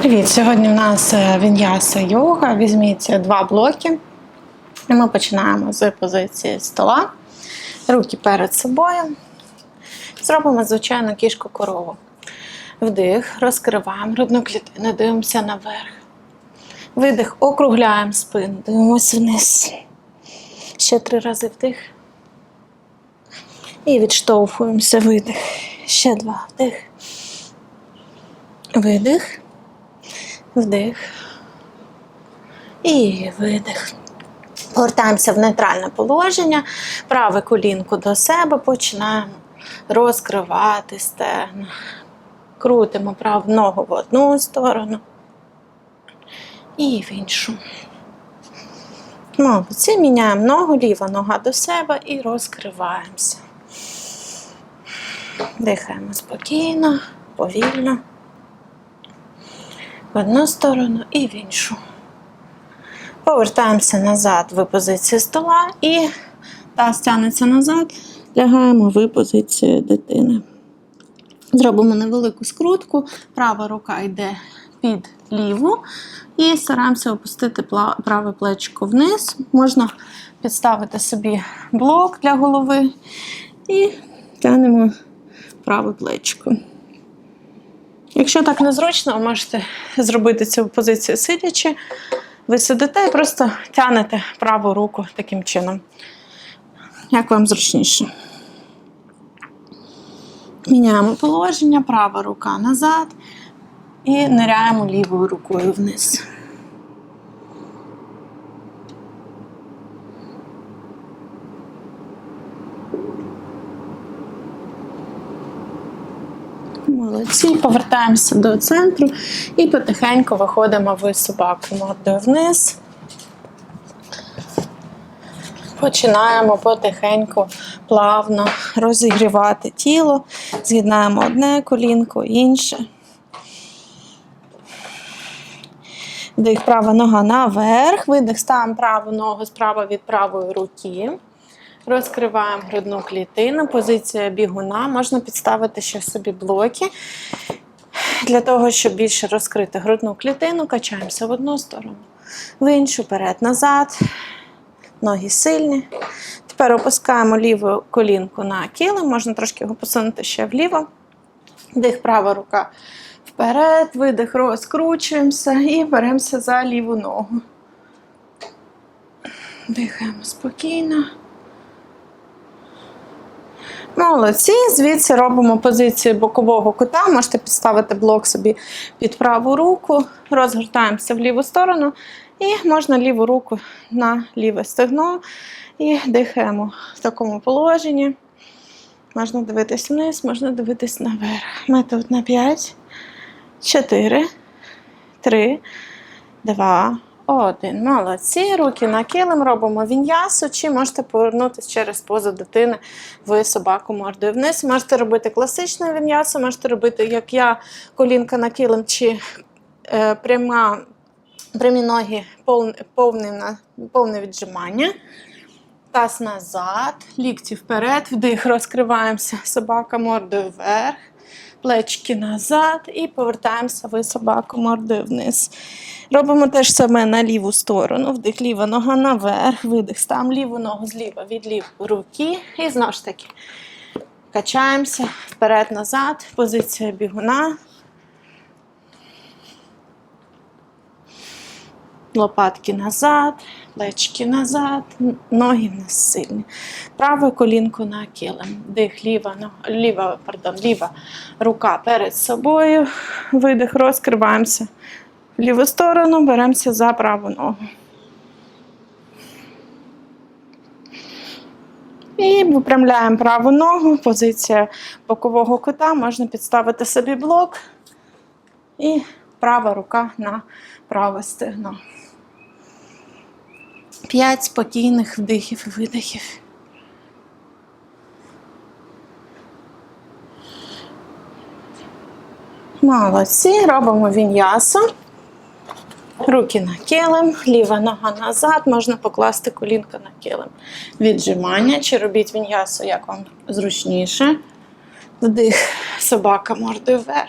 Привіт! Сьогодні в нас е, він'яса йога. Візьміть два блоки. І ми починаємо з позиції стола. Руки перед собою. Зробимо звичайну кішку корову. Вдих, розкриваємо грудну клітину, дивимося наверх. Видих, округляємо спину, дивимося вниз. Ще три рази вдих. І відштовхуємося, видих. Ще два вдих. Видих. Вдих. І видих. Повертаємося в нейтральне положення. Праве колінко до себе починаємо розкривати стегна. Крутимо праву ногу в одну сторону і в іншу. Молодці, міняємо ногу, ліва нога до себе і розкриваємося. Дихаємо спокійно, повільно в одну сторону і в іншу. Повертаємося назад в позицію стола і таз тягнеться назад, лягаємо в позицію дитини. Зробимо невелику скрутку, права рука йде під ліву і стараємося опустити праве плечко вниз. Можна підставити собі блок для голови і тягнемо праве плечко. Якщо так незручно, ви можете зробити цю позицію сидячи. Ви сидите і просто тянете праву руку таким чином. Як вам зручніше. Міняємо положення, права рука назад і ниряємо лівою рукою вниз. Молодці, повертаємося до центру і потихеньку виходимо в собаку мордою вниз. Починаємо потихеньку плавно розігрівати тіло. З'єднаємо одне колінко, інше. Вдих, права нога наверх. Видих, ставимо праву ногу справа від правої руки. Розкриваємо грудну клітину, позиція бігуна. Можна підставити ще собі блоки. Для того, щоб більше розкрити грудну клітину, качаємося в одну сторону, в іншу, вперед, назад. Ноги сильні. Тепер опускаємо ліву колінку на килим, можна трошки його посунути ще вліво. Вдих, права рука вперед, видих, розкручуємося і беремося за ліву ногу. Дихаємо спокійно. Молодці. Звідси робимо позицію бокового кута. Можете підставити блок собі під праву руку, розгортаємося в ліву сторону і можна ліву руку на ліве стегно і дихаємо в такому положенні. Можна дивитись вниз, можна дивитись наверх. Ми тут на 5, 4, 3, 2, один. Молодці. Руки на килим, робимо віньясу, чи можете повернутися через позу дитини в собаку мордою вниз. Можете робити класичну віньясу, можете робити, як я, колінка на килим, чи е, пряма, прямі ноги, повне, повне, повне віджимання. Таз назад, лікті вперед, вдих, розкриваємося, собака мордою вверх, плечки назад і повертаємося ви собаку морди вниз. Робимо те ж саме на ліву сторону. Вдих, ліва нога наверх, видих, Там ліву ногу зліва від лівої руки. І знову ж таки качаємося вперед-назад, позиція бігуна. Лопатки назад, плечки назад, ноги в нас сильні. Праве колінко на килим. Дих, ліва, нога, ліва, пардон, ліва рука перед собою. Видих, розкриваємося в ліву сторону, беремося за праву ногу. І випрямляємо праву ногу, позиція бокового кута, можна підставити собі блок. І права рука на праве стегно. П'ять спокійних вдихів і видихів. Молодці, робимо віньясу. Руки на килим, ліва нога назад, можна покласти колінка на килим. Віджимання чи робіть віньясу, як вам зручніше. Вдих, собака мордою вверх.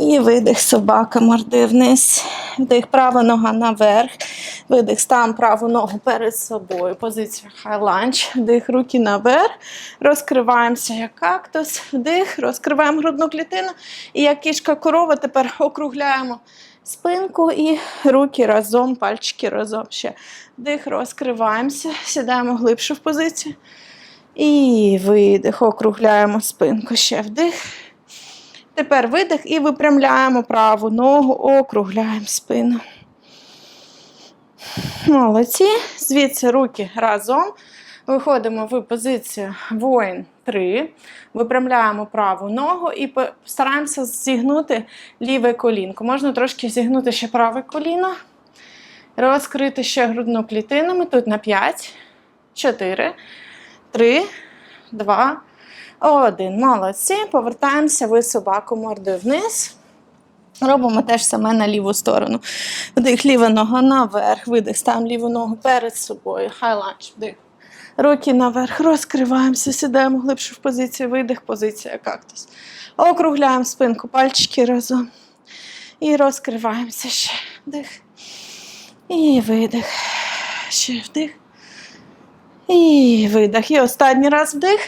І видих собака, морди вниз. Вдих, права нога наверх. Видих, стан праву ногу перед собою. Позиція lunge. Вдих, руки наверх. Розкриваємося як кактус. Вдих, розкриваємо грудну клітину. І як кішка корова, тепер округляємо спинку і руки разом, пальчики разом. Ще вдих, розкриваємося, сідаємо глибше в позицію. І видих, округляємо спинку. Ще вдих. Тепер видих і випрямляємо праву ногу, округляємо спину. Молодці. Звідси руки разом. Виходимо в позицію воїн 3. Випрямляємо праву ногу і стараємося зігнути ліве колінко. Можна трошки зігнути ще праве коліно. Розкрити ще грудну клітину. Ми тут на 5, 4, 3, 2, 1. Молодці. Повертаємося ви собаку мордою вниз. Робимо те ж саме на ліву сторону. Вдих, ліва нога наверх, видих, ставимо ліву ногу перед собою. Хай ланч, вдих. Руки наверх, розкриваємося, сідаємо глибше в позицію, видих, позиція кактус. Округляємо спинку, пальчики разом. І розкриваємося ще. Вдих. І видих. Ще вдих. І видих. І останній раз вдих.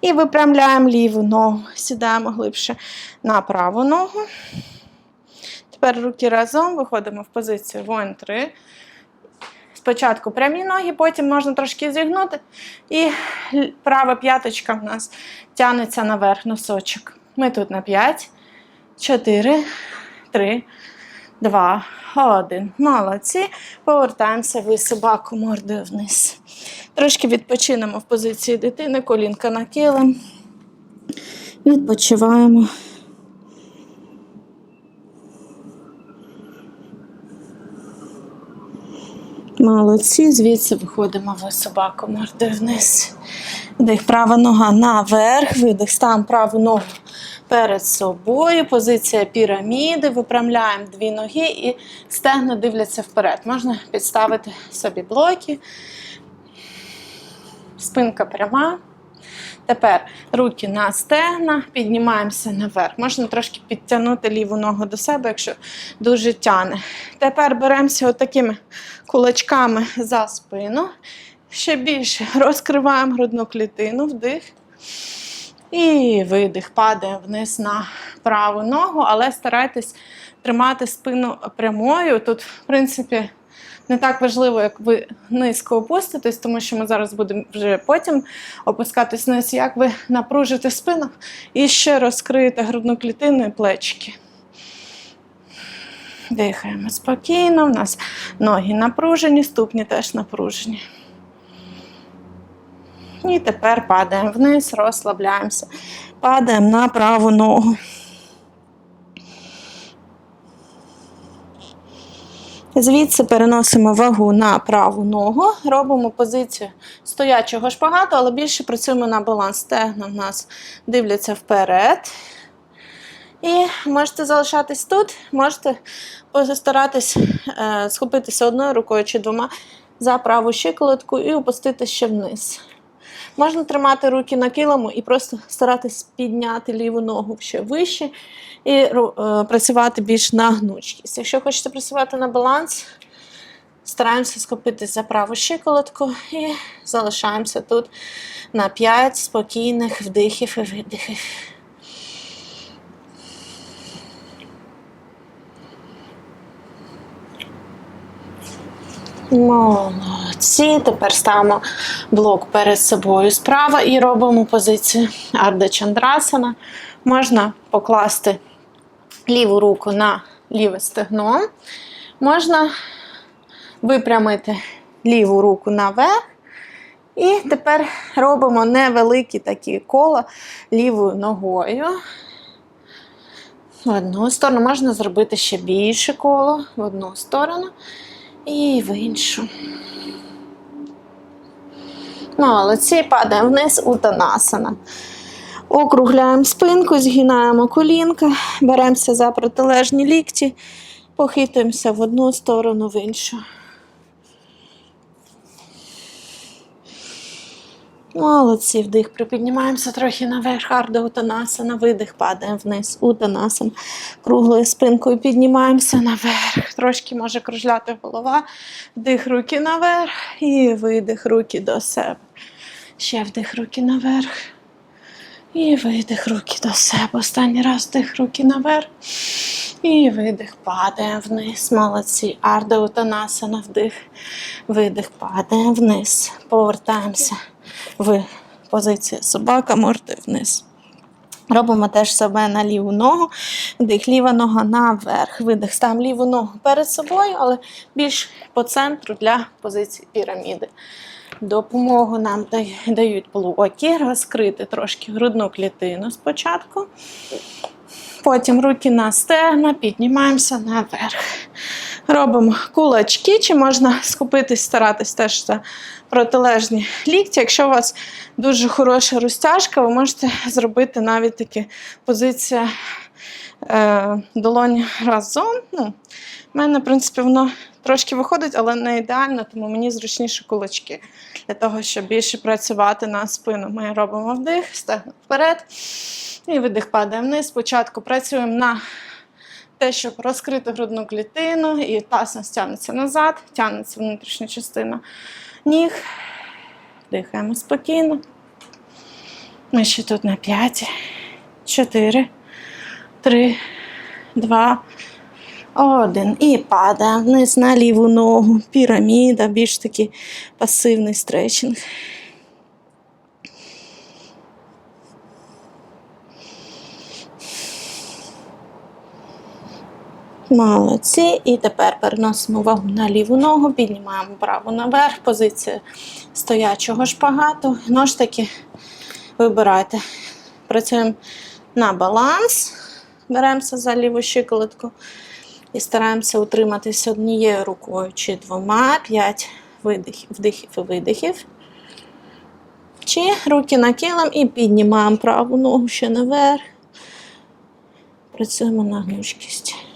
І випрямляємо ліву ногу. Сідаємо глибше на праву ногу. Тепер руки разом, виходимо в позицію воїн 3. Спочатку прямі ноги, потім можна трошки зігнути. І права п'яточка в нас тягнеться наверх носочок. Ми тут на 5, 4, 3, 2, 1. Молодці. Повертаємося ви собаку мордою вниз. Трошки відпочинемо в позиції дитини, колінка на килим. Відпочиваємо. Молодці, звідси виходимо в собаку мордою вниз. Вдих, права нога наверх, видих, стан праву ногу перед собою. Позиція піраміди, випрямляємо дві ноги і стегна дивляться вперед. Можна підставити собі блоки. Спинка пряма. Тепер руки на стегна, піднімаємося наверх. Можна трошки підтягнути ліву ногу до себе, якщо дуже тяне. Тепер беремося отакими кулачками за спину. Ще більше розкриваємо грудну клітину, вдих. І видих. Падаємо вниз на праву ногу, але старайтесь тримати спину прямою. Тут, в принципі, не так важливо, як ви низько опуститесь, тому що ми зараз будемо вже потім опускатись вниз, як ви напружите спину і ще розкриєте грудну клітину і плечики. Дихаємо спокійно, у нас ноги напружені, ступні теж напружені. І тепер падаємо вниз, розслабляємося. Падаємо на праву ногу. Звідси переносимо вагу на праву ногу, робимо позицію стоячого шпагату, але більше працюємо на баланс. Стегна в нас дивляться вперед. І можете залишатись тут, можете постаратись е, схопитися одною рукою чи двома за праву щиколотку і опустити ще вниз. Можна тримати руки на килиму і просто старатись підняти ліву ногу ще вище і е, працювати більш на гнучкість. Якщо хочете працювати на баланс, стараємося схопитись за праву щиколотку і залишаємося тут на 5 спокійних вдихів і видихів. Молодці. Тепер ставимо блок перед собою справа і робимо позицію Арда Чандрасана. Можна покласти ліву руку на ліве стегно. Можна випрямити ліву руку наверх. І тепер робимо невеликі такі кола лівою ногою. В одну сторону можна зробити ще більше коло в одну сторону і в іншу. Молодці, падаємо вниз утанасана. Округляємо спинку, згинаємо колінка, беремося за протилежні лікті, похитуємося в одну сторону, в іншу. Молодці, вдих. Припіднімаємося трохи наверх, гарда утанасана, видих, падаємо вниз, утанасана. Круглою спинкою піднімаємося наверх. Трошки може кружляти голова. Вдих руки наверх і видих руки до себе. Ще вдих руки наверх. І видих руки до себе. Останній раз вдих руки наверх. І видих, падаємо вниз. Молодці. Арда утанасана, вдих, видих, падаємо вниз. Повертаємося в позицію собака, морди вниз. Робимо теж себе на ліву ногу, вдих, ліва нога наверх, видих. Ставимо ліву ногу перед собою, але більш по центру для позиції піраміди. Допомогу нам дають блоки, розкрити трошки грудну клітину спочатку. Потім руки на стегна, піднімаємося наверх. Робимо кулачки, чи можна схопитись, старатись теж за протилежні лікті. Якщо у вас дуже хороша розтяжка, ви можете зробити навіть такі позиція е, долоні разом. Ну, в мене, в принципі, воно трошки виходить, але не ідеально, тому мені зручніше кулачки. Для того, щоб більше працювати на спину. Ми робимо вдих, стегна вперед. І видих падає вниз. Спочатку працюємо на те, щоб розкрити грудну клітину, і таз тягнеться назад, тягнеться внутрішня частина ніг. Дихаємо спокійно. Ми ще тут на 5, 4, 3, 2, 1. І падаємо вниз на ліву ногу. Піраміда, більш такий пасивний стретчинг. Молодці. І тепер переносимо увагу на ліву ногу, піднімаємо праву наверх, позиція стоячого шпагату. Ножтики вибирайте. Працюємо на баланс, беремося за ліву щиколотку і стараємося утриматися однією рукою чи двома, п'ять видихів, вдихів і видихів. Чи руки на килим і піднімаємо праву ногу ще наверх. Працюємо на гнучкість.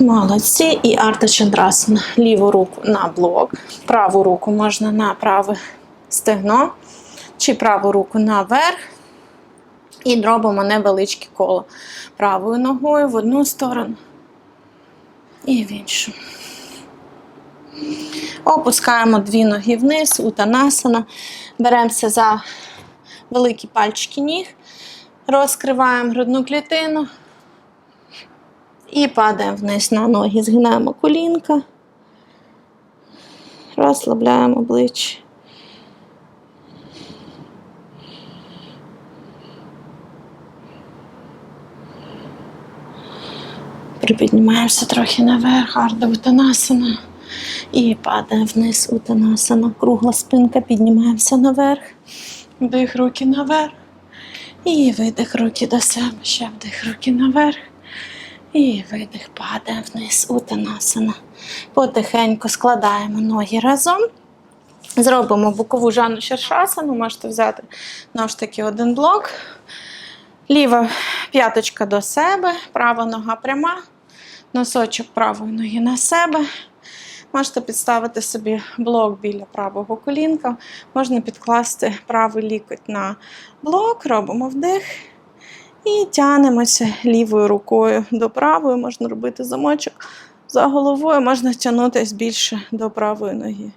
Молодці. І арта чандрасана. Ліву руку на блок, праву руку можна на праве стегно, чи праву руку наверх. І робимо невеличке коло правою ногою в одну сторону і в іншу. Опускаємо дві ноги вниз, утанасана. Беремося за великі пальчики ніг, розкриваємо грудну клітину. І падаємо вниз на ноги, згинаємо колінка, розслабляємо обличчя. Припіднімаємося трохи наверх, гарда утанасана. І падаємо вниз утанасана. Кругла спинка, піднімаємося наверх. Вдих руки наверх. І видих руки до себе. Ще вдих руки наверх. І видих, падає вниз, утанасана. Потихеньку складаємо ноги разом. Зробимо бокову жану шершасану. Можете взяти нож таки один блок. Ліва п'яточка до себе, права нога пряма, носочок правої ноги на себе. Можете підставити собі блок біля правого колінка. Можна підкласти правий лікоть на блок, робимо вдих. І тянемося лівою рукою до правої, можна робити замочок за головою, можна тягнутися більше до правої ноги.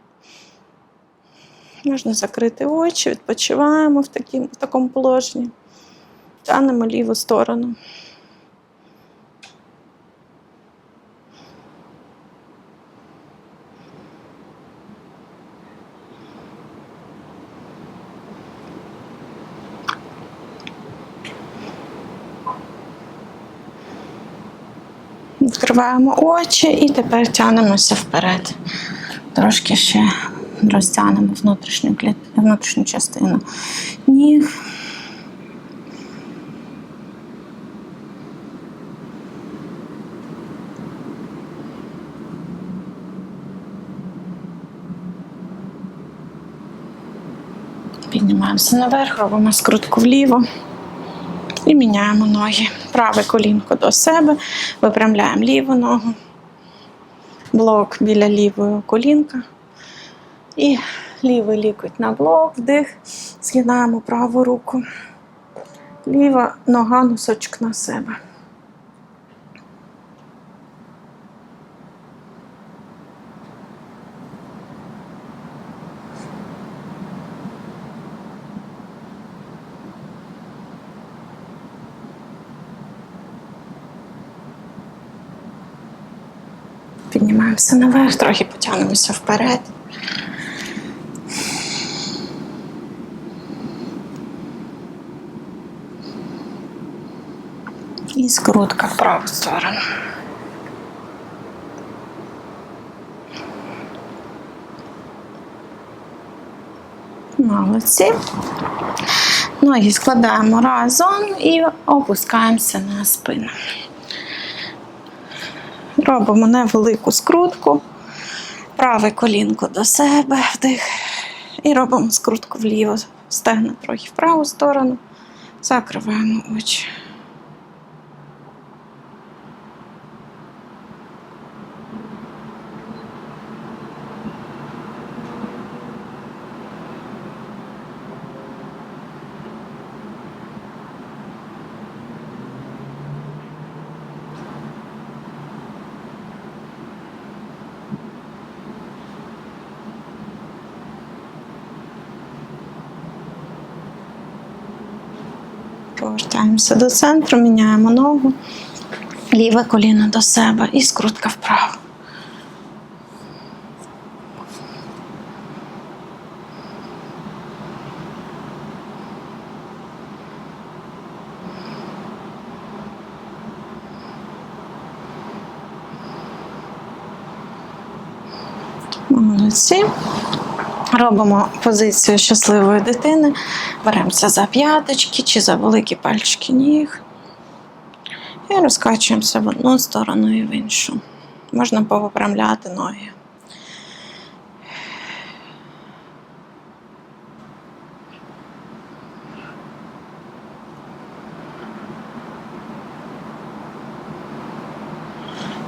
Можна закрити очі, відпочиваємо в, такім, в такому положенні. Тянемо ліву сторону. Відкриваємо очі і тепер тянемося вперед. Трошки ще розтягнемо внутрішню, внутрішню частину ніг. Піднімаємося наверх, робимо скрутку вліво І міняємо ноги. Праве колінко до себе, випрямляємо ліву ногу, блок біля лівої колінка. І лівий лікоть на блок, вдих, згинаємо праву руку. Ліва нога носочок на себе. Піднімаємося наверх, трохи потягнемося вперед. І скрутка в праву сторону. Молодці. Ноги складаємо разом і опускаємося на спину. Робимо невелику скрутку, праве колінко до себе, вдих. І робимо скрутку вліво, стегна трохи в праву сторону, закриваємо очі. Повертаємося до центру, міняємо ногу, ліве коліно до себе і скрутка вправо. Молодці. Робимо позицію щасливої дитини, беремося за п'яточки чи за великі пальчики ніг. І розкачуємося в одну сторону і в іншу. Можна повипрямляти ноги.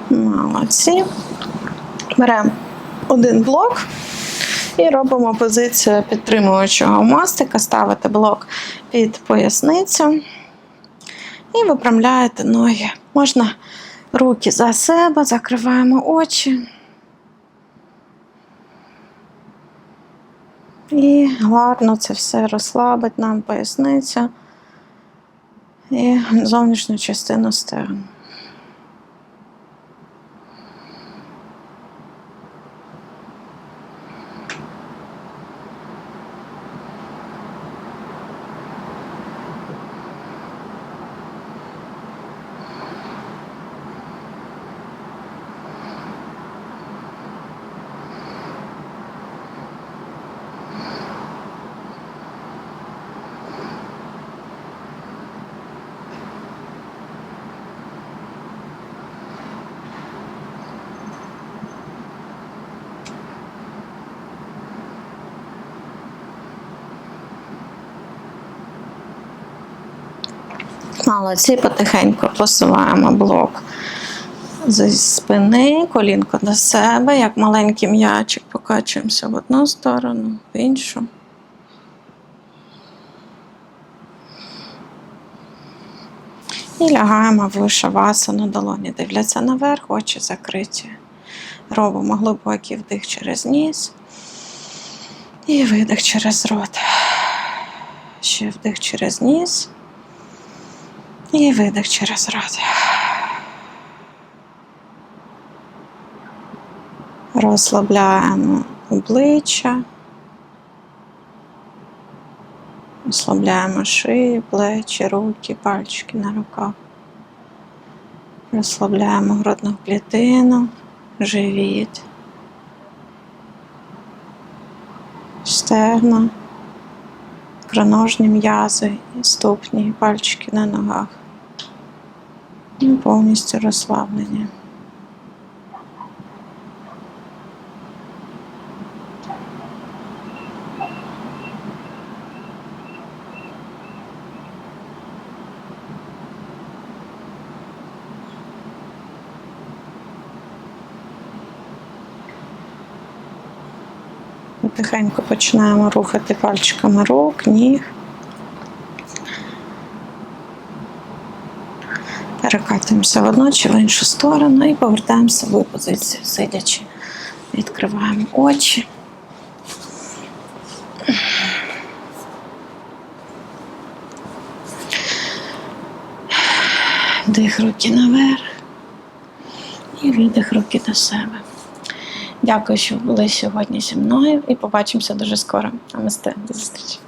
Молодці. Беремо один блок. І робимо позицію підтримуючого мостика, ставите блок під поясницю і випрямляєте ноги. Можна руки за себе, закриваємо очі. І гарно це все розслабить нам поясницю і зовнішню частину стегну. Молодці, потихеньку посуваємо блок зі спини, колінко до себе, як маленький м'ячик, покачуємося в одну сторону, в іншу. І лягаємо в шавасану, долоні дивляться наверх, очі закриті. Робимо глибокий вдих через ніс і видих через рот. Ще вдих через ніс. І видих через рот. Розслабляємо обличчя. Розслабляємо шию, плечі, руки, пальчики на руках. Розслабляємо грудну клітину, живіт, стегна, ікроножні м'язи, ступні, пальчики на ногах і повністю розслаблені. Тихенько починаємо рухати пальчиками рук, ніг. Перекатуємося в одну чи в іншу сторону і повертаємо в свою позицію, сидячи. Відкриваємо очі. Вдих руки наверх і видих руки до себе. Дякую, що були сьогодні зі мною і побачимося дуже скоро. Намасте, до зустрічі.